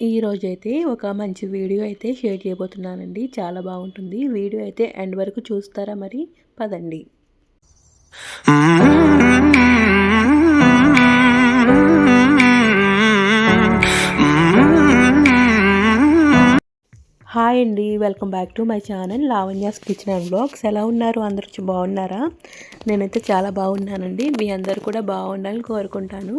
ఈరోజు అయితే ఒక మంచి వీడియో అయితే షేర్ చేయబోతున్నానండి. చాలా బాగుంటుంది. వీడియో అయితే ఎండ్ వరకు చూస్తారా మరి? పదండి. హాయ్ అండి welcome back to my channel Lavanya's kitchen and blogs. ఎలా ఉన్నారు? అందరూ బాగున్నారా? నేనైతే చాలా బాగున్నానండి. మీ అందరు కూడా బాగుండాలని కోరుకుంటాను.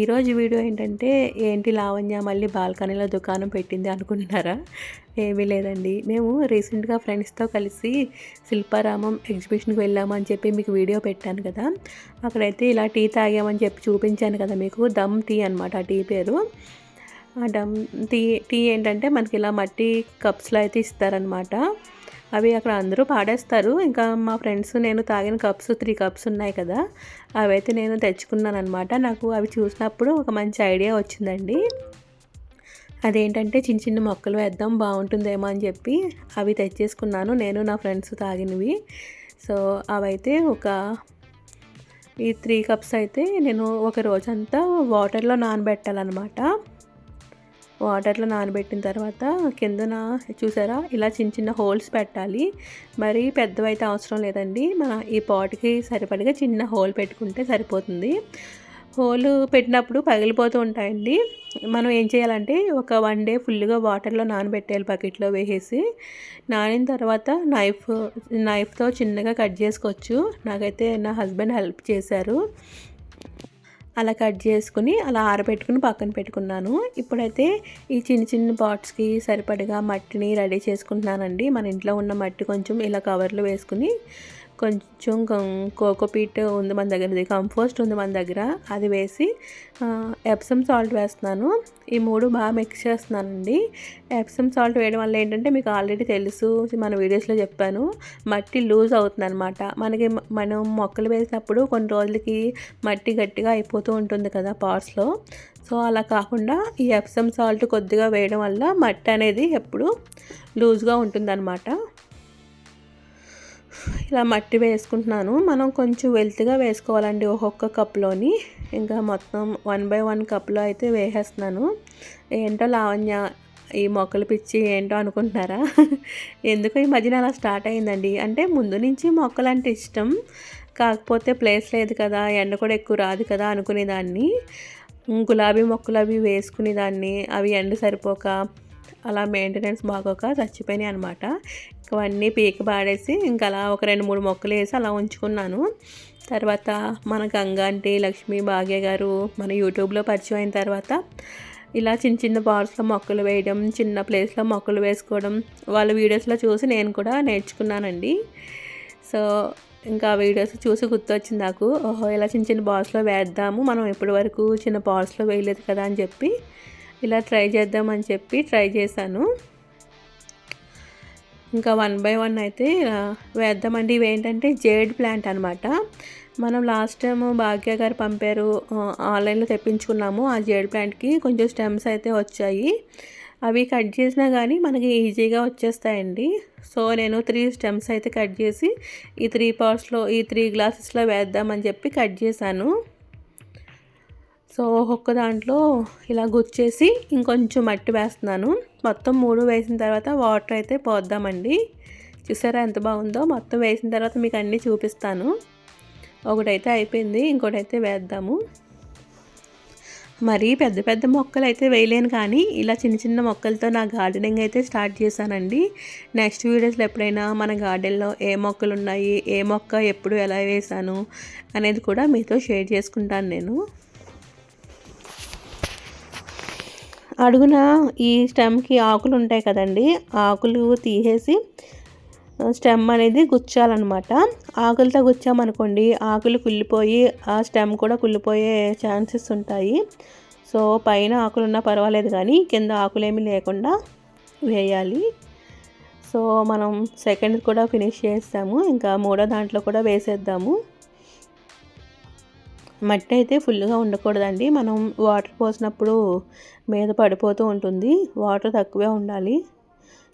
ఈరోజు వీడియో ఏంటంటే ఏంటి లావణ్య మళ్ళీ బాల్కనీలో దుకాణం పెట్టింది అనుకుంటున్నారా? ఏమీ లేదండి. మేము రీసెంట్గా ఫ్రెండ్స్తో కలిసి శిల్పారామం ఎగ్జిబిషన్కి వెళ్ళాము అని చెప్పి మీకు వీడియో పెట్టాను కదా. అక్కడైతే ఇలా టీ తాగామని చెప్పి చూపించాను కదా మీకు. దమ్ టీ అనమాట ఆ టీ పేరు. డమ్ టీ టీ ఏంటంటే మనకి ఇలా మట్టి కప్స్లో అయితే ఇస్తారనమాట అవి అక్కడ అందరూ పాడేస్తారు. ఇంకా మా ఫ్రెండ్స్ నేను తాగిన కప్స్ త్రీ కప్స్ ఉన్నాయి కదా అవైతే నేను తెచ్చుకున్నాను అనమాట నాకు అవి చూసినప్పుడు ఒక మంచి ఐడియా వచ్చిందండి. అదేంటంటే చిన్న చిన్న మొక్కలు వేద్దాం బాగుంటుందేమో అని చెప్పి అవి తెచ్చేసుకున్నాను. నేను నా ఫ్రెండ్స్ తాగినవి. సో అవైతే ఒక ఈ త్రీ కప్స్ అయితే నేను ఒక రోజంతా వాటర్లో నానబెట్టాలన్నమాట. వాటర్లో నానబెట్టిన తర్వాత కిందన చూసారా? ఇలా చిన్న చిన్న హోల్స్ పెట్టాలి. మరి పెద్దవైతే అవసరం లేదండి. మన ఈ పాట్కి సరిపడిగా చిన్న హోల్ పెట్టుకుంటే సరిపోతుంది. హోల్ పెట్టినప్పుడు పగిలిపోతూ ఉంటాయండి. మనం ఏం చేయాలంటే ఒక వన్ డే ఫుల్గా వాటర్లో నానబెట్టేయాలి బకెట్లో వేసేసి. నానిన తర్వాత నైఫ్ నైఫ్తో చిన్నగా కట్ చేసుకోవచ్చు. నాకైతే నా హస్బెండ్ హెల్ప్ చేశారు. అలా కట్ చేసుకుని అలా ఆరబెట్టుకుని పక్కన పెట్టుకున్నాను. ఇప్పుడైతే ఈ చిన్న చిన్న పాట్స్కి సరిపడగా మట్టిని రెడీ చేసుకుంటున్నానండి. మన ఇంట్లో ఉన్న మట్టి కొంచెం ఇలా కవర్లు వేసుకుని కొంచెం కోకోపీట్ ఉంది మన దగ్గర కంపోస్ట్ ఉంది మన దగ్గర. అది వేసి ఎప్సమ్ సాల్ట్ వేస్తున్నాను. ఈ మూడు బాగా మిక్స్ చేస్తున్నానండి. ఎప్సమ్ సాల్ట్ వేయడం వల్ల ఏంటంటే మీకు ఆల్రెడీ తెలుసు మన వీడియోస్లో చెప్పాను. మట్టి లూజ్ అవుతుంది అనమాట మనకి మనం మొక్కలు వేసినప్పుడు కొన్ని రోజులకి మట్టి గట్టిగా అయిపోతూ ఉంటుంది కదా పార్ట్స్లో సో అలా కాకుండా ఈ ఎప్సమ్ సాల్ట్ కొద్దిగా వేయడం వల్ల మట్టి అనేది ఎప్పుడు లూజ్గా ఉంటుందన్నమాట. ఇలా మట్టి వేసుకుంటున్నాను. మనం కొంచెం వెల్త్గా వేసుకోవాలండి ఒక్కొక్క కప్లోని. ఇంకా మొత్తం వన్ బై వన్ కప్లో అయితే వేసేస్తున్నాను. ఏంటో లావణ్య ఈ మొక్కలు పిచ్చి ఏంటో అనుకుంటున్నారా? ఎందుకు ఈ మధ్యన అలా స్టార్ట్ అయిందండి. అంటే ముందు నుంచి మొక్కలు అంటే ఇష్టం. కాకపోతే ప్లేస్ లేదు కదా ఎండ కూడా ఎక్కువ రాదు కదా అనుకునేదాన్ని. గులాబీ మొక్కలు అవి వేసుకునేదాన్ని. అవి ఎండ సరిపోక అలా మెయింటెనెన్స్ బాగోక చచ్చిపోయినాయి అనమాట అవన్నీ పీక పాడేసి ఇంకా అలా ఒక రెండు మూడు మొక్కలు వేసి అలా ఉంచుకున్నాను. తర్వాత మన గంగాంటి లక్ష్మి భాగ్య గారు మన యూట్యూబ్లో పరిచయం అయిన తర్వాత ఇలా చిన్న చిన్న బాల్స్లో మొక్కలు వేయడం చిన్న ప్లేస్లో మొక్కలు వేసుకోవడం వాళ్ళ వీడియోస్లో చూసి నేను కూడా నేర్చుకున్నానండి. సో ఇంకా వీడియోస్ చూసి గుర్తొచ్చింది నాకు. ఓహో ఇలా చిన్న చిన్న బాల్స్లో వేద్దాము. మనం ఇప్పటి వరకు చిన్న బాల్స్లో వేయలేదు కదా అని చెప్పి ఇలా ట్రై చేద్దామని చెప్పి ట్రై చేశాను. ఇంకా వన్ బై వన్ అయితే వేద్దామండి. ఇవి ఏంటంటే జేడ్ ప్లాంట్ అనమాట మనం లాస్ట్ టైం భాగ్య గారు పంపారు ఆన్లైన్లో తెప్పించుకున్నాము. ఆ జేడ్ ప్లాంట్కి కొంచెం స్టెమ్స్ అయితే వచ్చాయి. అవి కట్ చేసినా కానీ మనకి ఈజీగా వచ్చేస్తాయండి. సో నేను త్రీ స్టెమ్స్ అయితే కట్ చేసి ఈ త్రీ పార్ట్స్లో ఈ త్రీ గ్లాసెస్లో వేద్దామని చెప్పి కట్ చేశాను. సో ఒక్కొక్క దాంట్లో ఇలా గుచ్చేసి ఇంకొంచెం మట్టి వేస్తున్నాను. మొత్తం మూడు వేసిన తర్వాత వాటర్ అయితే పోద్దామండి. చూసారా ఎంత బాగుందో? మొత్తం వేసిన తర్వాత మీకు అన్నీ చూపిస్తాను. ఒకటైతే అయిపోయింది ఇంకోటైతే వేద్దాము. మరీ పెద్ద పెద్ద మొక్కలు అయితే వేయలేను కానీ ఇలా చిన్న చిన్న మొక్కలతో నా గార్డెనింగ్ అయితే స్టార్ట్ చేశానండి. నెక్స్ట్ వీడియోస్లో ఎప్పుడైనా మన గార్డెన్లో ఏ మొక్కలు ఉన్నాయి ఏ మొక్క ఎప్పుడు ఎలా వేసాను అనేది కూడా మీతో షేర్ చేసుకుంటాను నేను. అడుగున ఈ స్టెమ్కి ఆకులు ఉంటాయి కదండి ఆకులు తీసేసి స్టెమ్ అనేది గుచ్చాలన్నమాట. ఆకులతో గుచ్చామనుకోండి ఆకులు కుళ్ళిపోయి ఆ స్టెమ్ కూడా కుళ్ళిపోయే ఛాన్సెస్ ఉంటాయి. సో పైన ఆకులున్నా పర్వాలేదు కానీ కింద ఆకులేమీ లేకుండా వేయాలి. సో మనం సెకండ్ కూడా ఫినిష్ చేస్తాము ఇంకా మూడో దాంట్లో కూడా వేసేద్దాము. మట్టి అయితే ఫుల్గా ఉండకూడదండి. మనం వాటర్ పోసినప్పుడు మీద పడిపోతూ ఉంటుంది. వాటర్ తక్కువే ఉండాలి.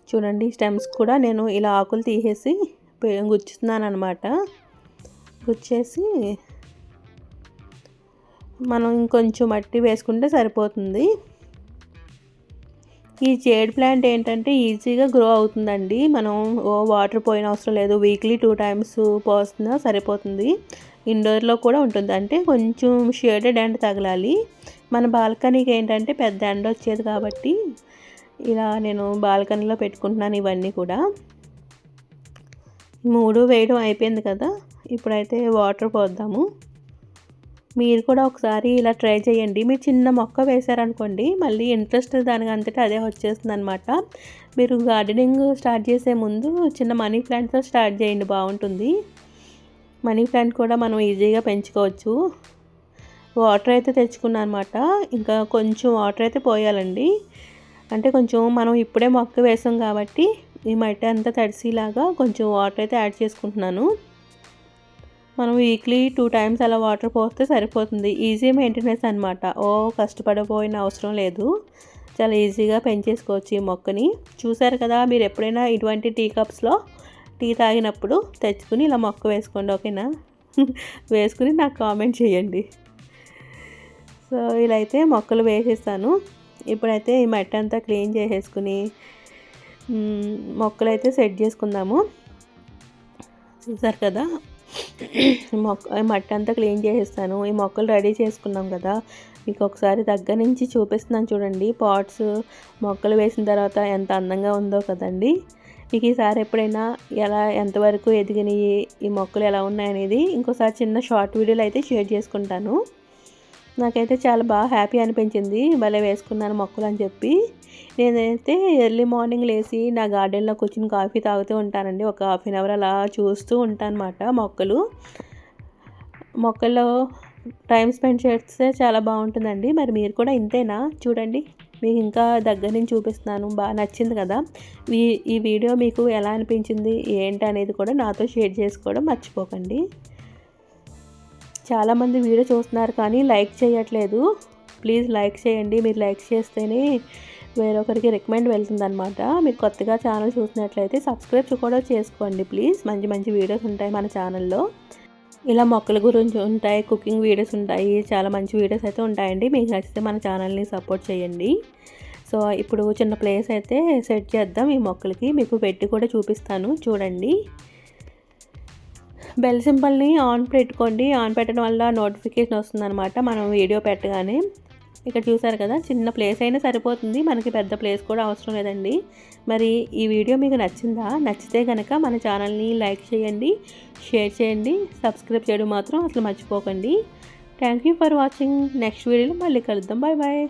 చూడండి స్టెమ్స్ కూడా నేను ఇలా ఆకులు తీసేసి గుచ్చుతున్నాను అనమాట గుచ్చేసి మనం ఇంకొంచెం మట్టి వేసుకుంటే సరిపోతుంది. ఈ జేడ్ ప్లాంట్ ఏంటంటే ఈజీగా గ్రో అవుతుందండి. మనం ఓ వాటర్ పోయిన అవసరం లేదు. వీక్లీ టూ టైమ్స్ పోస్తున్నా సరిపోతుంది. ఇండోర్లో కూడా ఉంటుంది. అంటే కొంచెం షేడెడ్ ఎండ తగలాలి. మన బాల్కనీకి ఏంటంటే పెద్ద ఎండ వచ్చేది కాబట్టి ఇలా నేను బాల్కనీలో పెట్టుకుంటున్నాను ఇవన్నీ కూడా. మూడు వేయడం అయిపోయింది కదా. ఇప్పుడైతే వాటర్ పోద్దాము. మీరు కూడా ఒకసారి ఇలా ట్రై చేయండి. మీరు చిన్న మొక్క వేశారనుకోండి మళ్ళీ ఇంట్రెస్ట్ దానికి అంతటా అదే వచ్చేస్తుంది అనమాట మీరు గార్డెనింగ్ స్టార్ట్ చేసే ముందు చిన్న మనీ ప్లాంట్తో స్టార్ట్ చేయండి బాగుంటుంది. మనీ ప్లాంట్ కూడా మనం ఈజీగా పెంచుకోవచ్చు. వాటర్ అయితే తెచ్చుకున్నాను అనమాట ఇంకా కొంచెం వాటర్ అయితే పోయాలండి. అంటే కొంచెం మనం ఇప్పుడే మొక్క వేసాం కాబట్టి ఈ మట్టి అంతా తడిసిలాగా కొంచెం వాటర్ అయితే యాడ్ చేసుకుంటున్నాను. మనం వీక్లీ టూ టైమ్స్ అలా వాటర్ పోస్తే సరిపోతుంది. ఈజీ మెయింటెనెన్స్ అనమాట ఓ కష్టపడిపోయిన అవసరం లేదు. చాలా ఈజీగా పెంచేసుకోవచ్చు ఈ మొక్కని. చూసారు కదా మీరు ఎప్పుడైనా ఇటువంటి టీ కప్స్లో టీ తాగినప్పుడు తెచ్చుకుని ఇలా మొక్క వేసుకోండి ఓకేనా? వేసుకుని నాకు కామెంట్ చేయండి. సో ఇలా అయితే మొక్కలు వేసేస్తాను. ఇప్పుడైతే ఈ మట్టి అంతా క్లీన్ చేసేసుకుని మొక్కలు అయితే సెట్ చేసుకుందాము. చూసారు కదా? మొక్క మట్టి అంతా క్లీన్ చేసేస్తాను. ఈ మొక్కలు రెడీ చేసుకున్నాం కదా. మీకు ఒకసారి దగ్గర నుంచి చూపిస్తున్నాను చూడండి. పాట్స్ మొక్కలు వేసిన తర్వాత ఎంత అందంగా ఉందో కదండి. మీకు ఈసారి ఎప్పుడైనా ఎలా ఎంతవరకు ఎదిగినాయి ఈ మొక్కలు ఎలా ఉన్నాయనేది ఇంకోసారి చిన్న షార్ట్ వీడియోలు అయితే షేర్ చేసుకుంటాను. నాకైతే చాలా బాగా హ్యాపీ అనిపించింది. భలే వేసుకున్నాను మొక్కలు అని చెప్పి. నేనైతే ఎర్లీ మార్నింగ్ లేచి నా గార్డెన్లో కూర్చుని కాఫీ తాగుతూ ఉంటానండి. ఒక హాఫ్ అన్ అవర్ అలా చూస్తూ ఉంటాను అనమాట మొక్కలు. మొక్కల్లో టైం స్పెండ్ చేస్తే చాలా బాగుంటుందండి. మరి మీరు కూడా ఇంతేనా? చూడండి. మీకు ఇంకా దగ్గర నుంచి చూపిస్తున్నాను. బాగా నచ్చింది కదా. ఈ ఈ వీడియో మీకు ఎలా అనిపించింది? ఏంటి అనేది కూడా నాతో షేర్ చేసుకోవడం మర్చిపోకండి. చాలామంది వీడియో చూస్తున్నారు కానీ లైక్ చేయట్లేదు. ప్లీజ్ లైక్ చేయండి. మీరు లైక్ చేస్తేనే వేరొకరికి రికమెండ్ వెళ్తుందనమాట మీరు కొత్తగా ఛానల్ చూసినట్లయితే సబ్స్క్రైబ్ కూడా చేసుకోండి ప్లీజ్. మంచి మంచి వీడియోస్ ఉంటాయి మన ఛానల్లో. ఇలా మొక్కల గురించి ఉంటాయి కుకింగ్ వీడియోస్ ఉంటాయి చాలా మంచి వీడియోస్ అయితే ఉంటాయండి. మీకు నచ్చితే మన ఛానల్ని సపోర్ట్ చేయండి. సో ఇప్పుడు చిన్న ప్లేస్ అయితే సెట్ చేద్దాం ఈ మొక్కలకి. మీకు పెట్టి కూడా చూపిస్తాను. చూడండి. బెల్ సింబల్ని ఆన్ పెట్టుకోండి. ఆన్ పెట్టడం వల్ల నోటిఫికేషన్ వస్తుందన్నమాట. మనం వీడియో పెట్టగానే. ఇక్కడ చూసారు కదా చిన్న ప్లేస్ అయినా సరిపోతుంది. మనకి పెద్ద ప్లేస్ కూడా అవసరం లేదండి. మరి ఈ వీడియో మీకు నచ్చిందా? నచ్చితే కనుక మన ఛానల్ని లైక్ చేయండి షేర్ చేయండి సబ్స్క్రైబ్ చేయడం మాత్రం అసలు మర్చిపోకండి. Thank you for watching. Next వీడియోలో మళ్ళీ కలుద్దాం. Bye bye